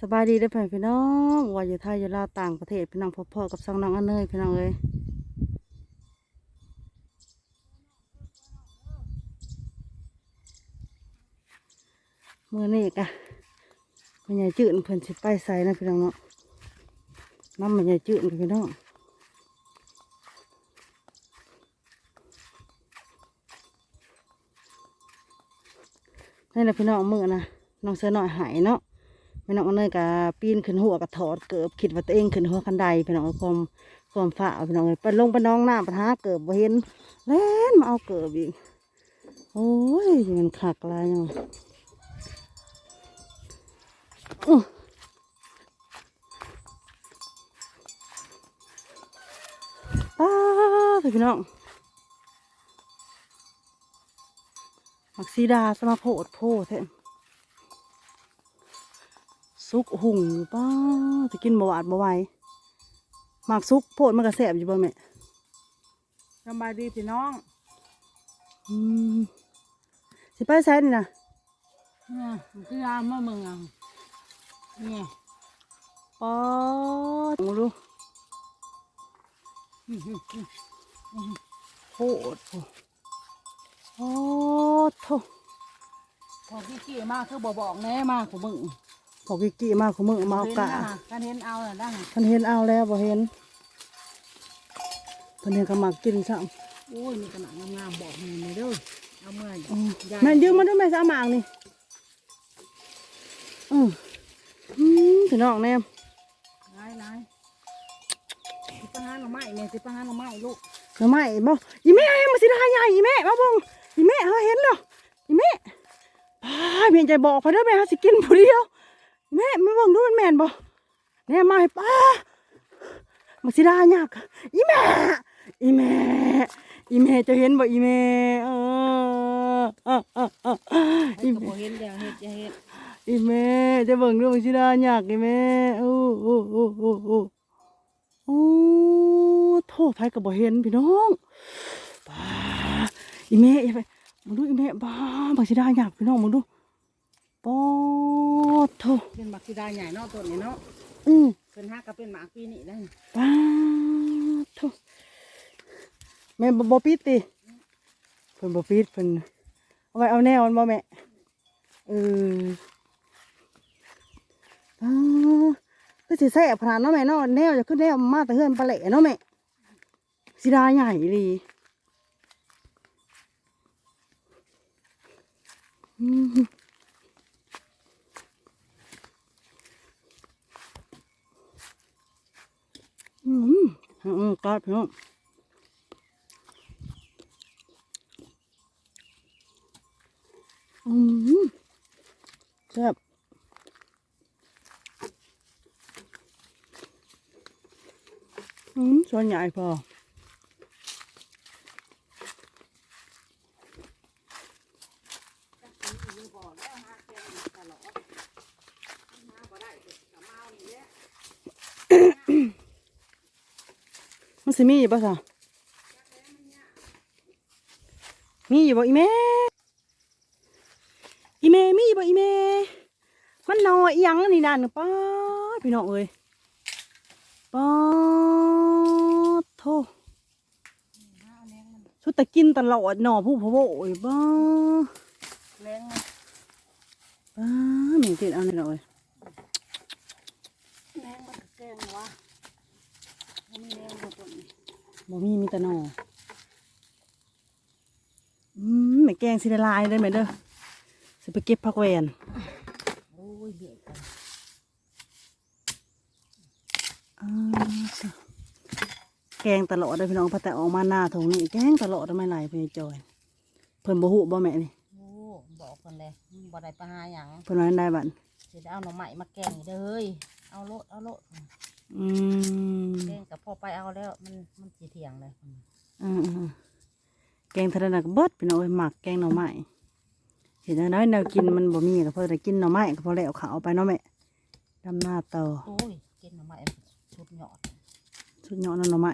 สบายดีได้อเพื่อนพี่น้องว่าอยู่ไทยอยู่ลาวต่างประเทศพี่น้องพ่อๆกับสองน้องอันเนยพี่น้องเอ้ยเมื่อนี้กะมันใหญ่จืดเพิ่นสิไปใส่นะพี่น้องเนาะน้ำมันใหญ่จืดพี่น้องนี่แหละพี่น้องมือนะน้องเสือหน่อยหายเนาะ พี่น้องเนยกะปีนขึ้นหัวกะถอดเกือบคิดว่าตัวเองขึ้นหัวคันไดพี่น้องความความฝ่าพี่น้องเลยไปลงไปน้องหน้ำปะทะเกือบเห็นเล่นมาเอาเกือบอีกโอ้ยมันขักลายยังอื้อป้าดพี่น้องมักซีดาสมาโพดโพดแท้ ซุกหุงป้าจะกินบหวาดบ่ไหวหมากซุกโพดมันก็แสบอยู่บ่แม่สบายดีพี่น้องอืมสิไปใช้นี่นะเนี่ยมันคือยามเมื่อมึงอะเนี่ยป๊อดดูอื้อหืออื้อโพดโพดโอ้โถพอกี้กี้มากคือบ่บอกแน่มากของมึง พอกิกี้มากของมึงมาเอากะการเห็นเอาน่ะได้เพันเห็นเอาแล้วบ่เห็นเพันเห็นก็มักกินซ้โอ้ยนี่ขนาดงามๆบอกมึงเลยเด้อเอาเมื่อยำอืมแม่นยืมมาด้วยแม่สามางนี่อืมอืมพี่น้องแนมไล่ไล่สิปะหาหน่อไม้เนี่ยสิปะหาหน่อไม้ลูกหน่อไม้บ่อีแม่มาสิได้ใหญ่อีแม่มาเบิ่งอีแม่เฮาเห็นเนาะอีแม่พายแม่ใจบอกพอเด้อแม่เฮาสิกินผู้เดียวอี แม่มาเบิ่งดูมันแม่นบ่แน่มาให้ป้ามาสิได้ยากอีแม่อีแม่อีแม่จะเห็นบ่อีแม่เออเออเออเออไอ้อีก็แม่บ่เห็นอย่าเฮ็ดอย่าเฮ็ดอีแม่จะเบิ่งดูมันสิได้ยากอีแม่โอ้โอ้โอ้โอ้โอ้โอ้โทษไผก็บ่เห็นพี่น้องบ้าอีแม่อย่าไปมึงดูอีแม่บ้าบักสิได้อยากพี่น้องมึงดู ปอดโถเป็นบักสีดาใหญ่เนาะต้นนี้เนาะอืมเพิ่นหาก็เป็นหมากปีนี้ได้ป้าดโถแม่บ่บ่ปิดติเพิ่นบ่ปิดเพิ่นเอาไว้เอาแนวมันบ่แม่เออป้าดคือสิแซ่บขนาดเนาะแม่เนาะแนวจะขึ้นแนวมาแต่เฮือนปลาแหล่เนาะแม่สิได้ใหญ่ดีอืม อืมอืมกรอบพี่น้องอืมแซ่บอืมส่วนใหญ่พอ สิมีอยู่ป่ะสะมีอยู่บ่อีแม่อีแม่มีอยู่บ่อีแม่มันนอยยังนี่นั่นป้าพี่น้องเอ้ยป้าโทชุดตะกินตลอดหน่อผู้พะโว้ยป้าดแรงมันป้าดมีกินเอาหน่อย แรงมันแกงวะมันมีแรงบ่ต้นนี้ บ่มีมีแต่หน่ออืมแม่แกงสิละลายได้ไหมเด้อสิไปเก็บผักแหวนโอ้ยเบียดกันอ่าจ้ะแกงตลอดเลยพี่น้องพอแต่ออกมาหน้าทงนี่แกงตลอดทำไมไหลไปจอย เพิ่นบ่ฮู้บ่แม่นี่โอ้บอกคนเลยบ่ได้ไปหาหยังเพิ่นว่าได้บัดสิได้เอาหน่อไม้มาแกงอีกเด้อเฮ้ยเอาโลดเอาโลด อืมแกงกับพอไปเอาแล้ว มันมันสีเถียงเลยอืมๆแกงทะเลนักเบิดพี่น้องเอ้ยหมักแกงหน่อไม้เห็นน้อยแนวกินมันบ่มีก็เพิ่นได้กินหน่อไม้ก็พอแล้วเขาเอาไปเนาะแม่ดำหน้าต่อโอ้ยกินหน่อไม้ชุดหยอดสุดยอดเนาะหน่อไม้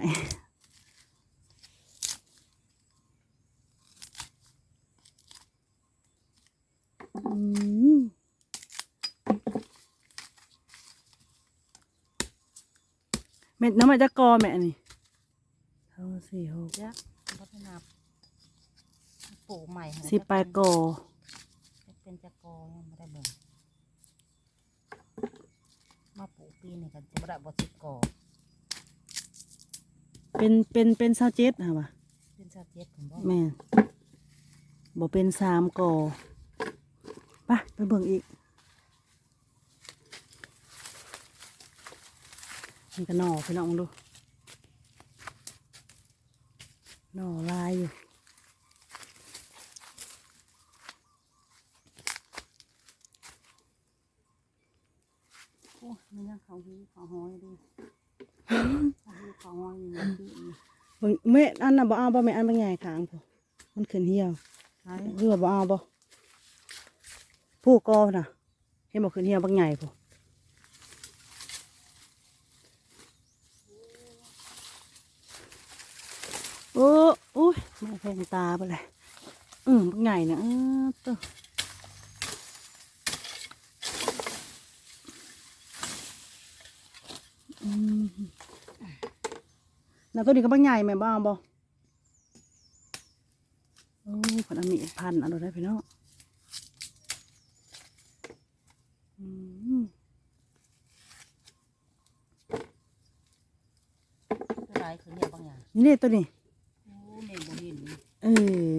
อืม ม็ดน้ำมันจะกอแม่นี่เท่าสี่หกยักษ์พัฒนาปลูกใหม่หั่นสิบปลายกอจะเป็นจะกอยังไม่ได้เบิ่งมาปลูกปีนี่กันจะไม่ได้บ่สิบกอเป็นเป็นเป็นซาเจ็ดค่ะวะเป็นชาเจ็ดผมบอกแม่นบ่เป็นสามกอไปไปเบิ่งอีก นี่ก็หน่อพี่น้องดูหน่อลายอยู่โอ้มันยังเขาหูเขาห้อยดิเขาหูเขาห้อยอยู่นี่ที่นี่เบิ่งแม่อันน่ะบ่เอาบ่แม่อันบางใหญ่ขางพอมันขึ้นเหี่ยวใช่เรือบ่เอาบ่ผู้กอน่ะเห็นบ่ขึ้นเหี่ยวบางใหญ่พอ อ้โอ้ยแม่แพงตาไปเลยอืมบางนี่ยเออตัวอืมแล้วตัวนี้ก็บางใหญ่แม่บ่เอาบ่โอ้ผลมีพันอะไรได้พี่น้องอืมตัวไรคือเนี่ยบางอย่างนี่ตัวนี้ โอ้แม่บ่เห็น เออ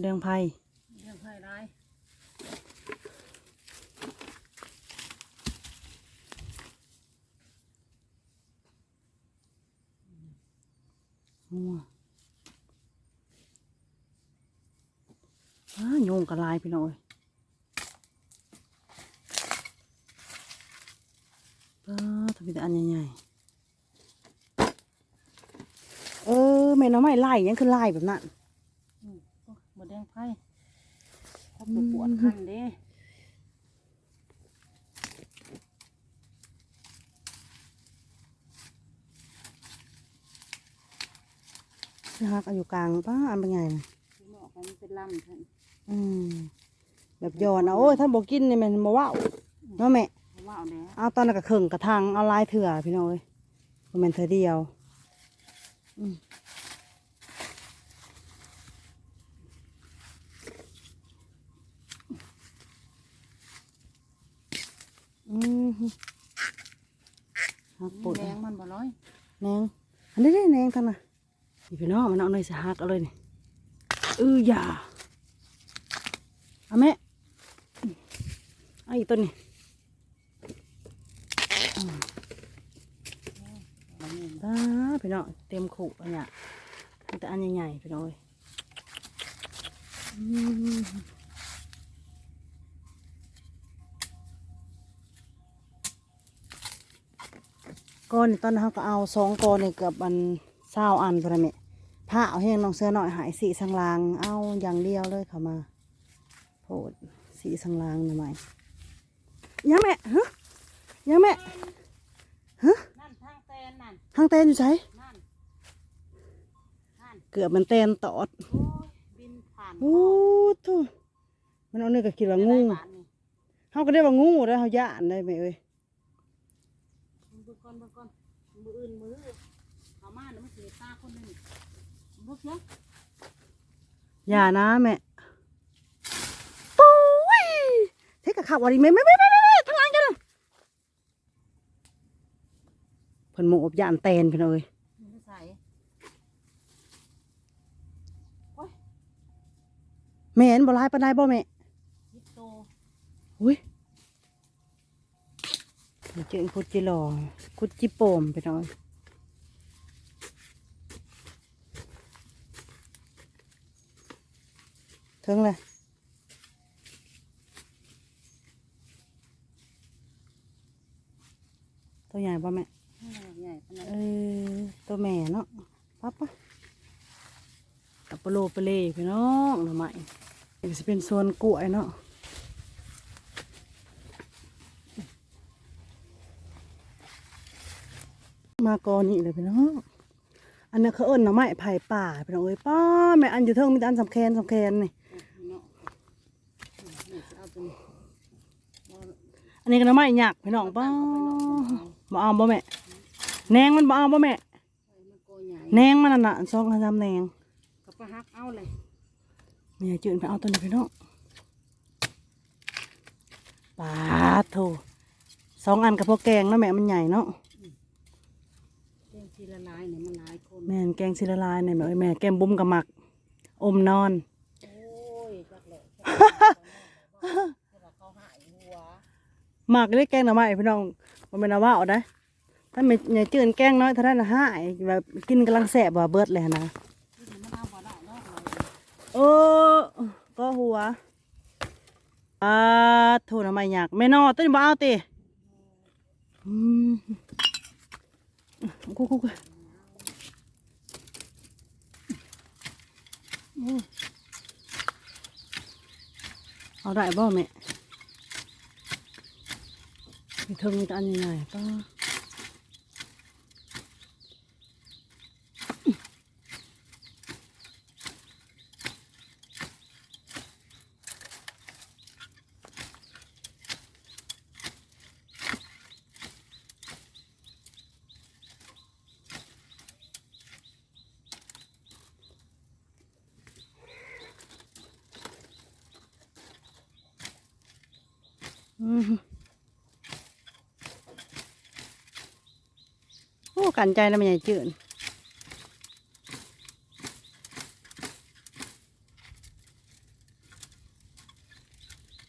แดงไพ่เรื่องไผ่ไรหัวอ้าโยงกระลายพี่น้องเอ้ยป้าทำเป็นแต่อันใหญ่ๆเออแม่ น้องไม่ไล่ยังคือไล่แบบนั้นอืมโอ้บ่แดงไผ่เขาไปปวดคันเด้คือฮักเอาอยู่กลางป้าอันเป็นไงนะที่หมอกมันเป็นลำท่านอืมแบบย้อนเอาโอ้ยท่านบอกกินนี่แมันมาว่าวเนาะแม่เพราะว่าเอาแล้วเอาตอนนั้นก็เข่งกระทังเอาลายเถื่อพี่น้องเอ้ยบ่แมันเธอเดียว อืม อืมฮักปวดแดงมันบ่ร้อยแนงอันนี้ได้แนงท่านน่ะนี่พี่น้องมันเอาหน่อยสหักเอาเลยนี่เอออย่าเอาแม่เอาอีกตัวนี้มันนี่ตาพี่น้องเต็มขู่อันเนี้ยตั้งแต่อันใหญ่ๆพี่น้องเอ้ย ก้อนนี่ตอนนั้นเขาก็เอาสองก้อนนี่เกับอันเศร้าอันพอดีแม่ผ้าเอาให้น้องเสื้อหน่อยหายสีสังลาง เอาอย่างเดียวเลยเขามาโพดสีสังลางหน่อยไหมยังแม่ฮะยังแม่นั่นทางแตนนั่นทางเต้นอยู่ใช่นั่นนั่นเกือบมันเต้นตอดโอ้ยบินผ่านโอ้ทุมันเอาเนื้อก็คิดว่างูบาทนี่เขาก็ได้ว่างูแล้วเขาย่านได้ไหมเอ้ย เบิ่งก่อนเบิ่งก่อนมืออื่นมือเอามาแล้วมันเสียตาคนหนึงบ่เสียอย่านะแม่ปุ้ยเทกะขับวันนี้ไม่ไม่ไม่ไม่ไม่ไม่ทางหลังกันนะเพิ่นหมูอบย่านเตนเพิ่นเอ้ยมันจะใส่แม่นบ่ร้ายปานใดบ่แม่ยิบโตอุ้ย เจอคุดจิหลอคุดจิโปมไปหน่อยถึงเลยตัวใหญ่ป่ะแม่ใหญ่ขนาดเออตัวแม่เนาะปั๊บปะกับปลาโลปลาเล่พี่น้องหน่อไม้นี่ก็จะเป็นโซนกล้วยเนาะ มากอนี่เลยพี่น้องอันนี้เขาเอิ้นหน่อไม้ไผ่ป่าพี่น้องเอ้ยป้าแม่อันอยู่เทิงมีแต่อันสำแคนสำแคนนี่เนาะนี่เอาตัวนี้อันนี้ก็หน่อไม้หยักพี่น้องป้าเอาไปเนาะบ่เอาบ่แม่แหนงมันบ่เอาบ่แม่เอ้ยมันโกใหญ่แหนงมันน่ะน่ะสองสามแหนงกับปลาฮักเอาเลยแม่จืดไปเอาตัวนี้พี่น้องปาดโถสองอันกับพวกแกงเนาะแม่มันใหญ่เนาะเรื่องที ละลายเนี่ยมันหลายคน แม่นแกงศิลาลายเนี่ยแม่เอ้ยแม่แกมบุ้มกับหมัก อมนอน โอ้ยจักแหละจักแหละเขาหายหัวหมักได้แกงหน่อไม้พี่น้องมันเป็นเอาว่าเอาได้ถ้าไม่ใหญ่จืดแกงน้อยเท่านั้นนะหายแบบกินกำลังแสบว่าเบิดเลยนะที่มันเอาบ่ได้เนาะเราเออก็หัวอ่าโทษทำไมอยากไม่นอต้นบ้าเอาติอืม กูกูกูเอาได้บ่แม่มีเทิงมีตอันยังไงป้า โอ้กันใจแล้วมันใหญ่จืด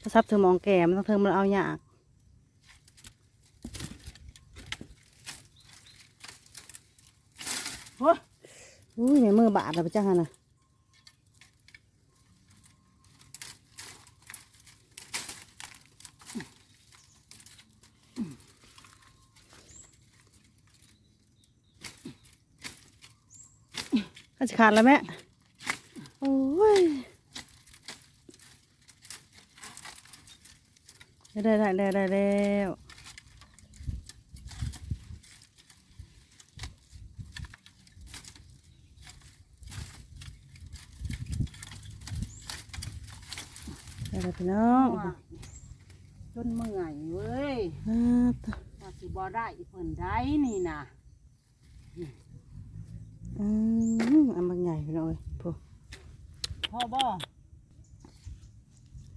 ถ้าซับเธอมองแก่มันต้องเธอมันเอายากโอ้ยอุ้ยในมือบาดแล้วไปจ้างนะ ก็จะขาดแล้วแม่ โอ้ย ได้ได้ได้ได้แล้วได้แล้วพี่น้องจนเมื่อยเว้ยอ่าต่อว่าสิบ่ได้อีเพิ่นได้นี่นะอืมอันบางใหญ่ พี่น้องเอ้ยพอพ่อบ่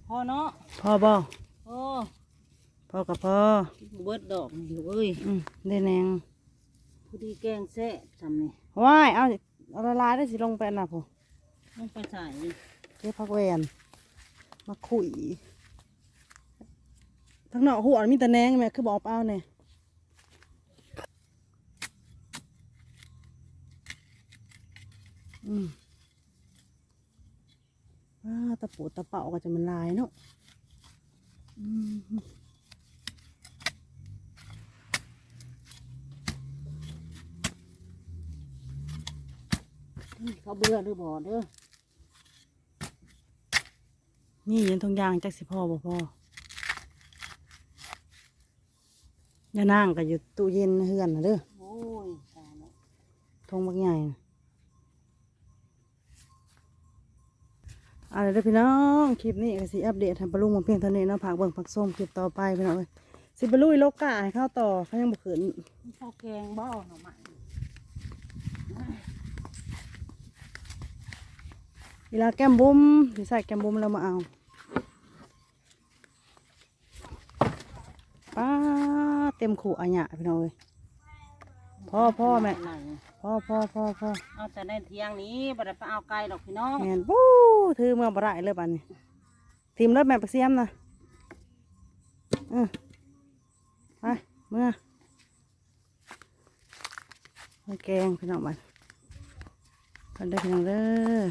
พ่อเนาะพ่อบ่โอ้พ่อกับพ่อเบิดดอกนี่เว้ยอืมได้แนงผู้ดีแกงแซ่ทำนี่ว้ายเอาเอาละลายได้สิลงไปน่ะพ่อต้องไปใส่เรียกพักแวนมาขุยทั้งนอกหัวมีแต่แหนงแม่คือบอกเอาเนี่ย อืมว้าตะปูตะเป่าก็จะมันลายเนาะอืมเขาเบื่อหรือบ่เด้อ นี่ยันทงยางจักสิพ่อบ่พ่อย่านั่งก็อยู่ตู้เย็นเฮือนนะเด้อ โอ้ยตายแล้วทงบักใหญ่นะ เอาล่ะไรเด้อพี่น้องคลิปนี้ก็สิอัปเดตทำปลาลุงมาเพียงเท่านี้เนาะผักเบิ่งผักส้มคลิปต่อไปพี่น้องเอ้ยสิปลาลุยโลกาให้เข้าต่อเขายังบ่ขึ้นข้าวแกงบ่หน่อไม้เวลาแก้มบุ้มสิใส่แก้มบุ้มแล้วมาเอาป้าเต็มขู่อันหยะพี่น้องเอ้ย พ่อพ่อแม่ไหนพ่อพ่อพ่อพ่อเอาแต่ในเที่ยงนี้บ่ได้ไปเอาไก่ดอกพี่น้องแมนปู้ถือเมื่อบ่ได้เลยบัดนี้ทีมรถแม่ปักเสียมนะเออไปเมื่อไปแกงพี่น้องบัดกันได้อพี่น้องเด้อ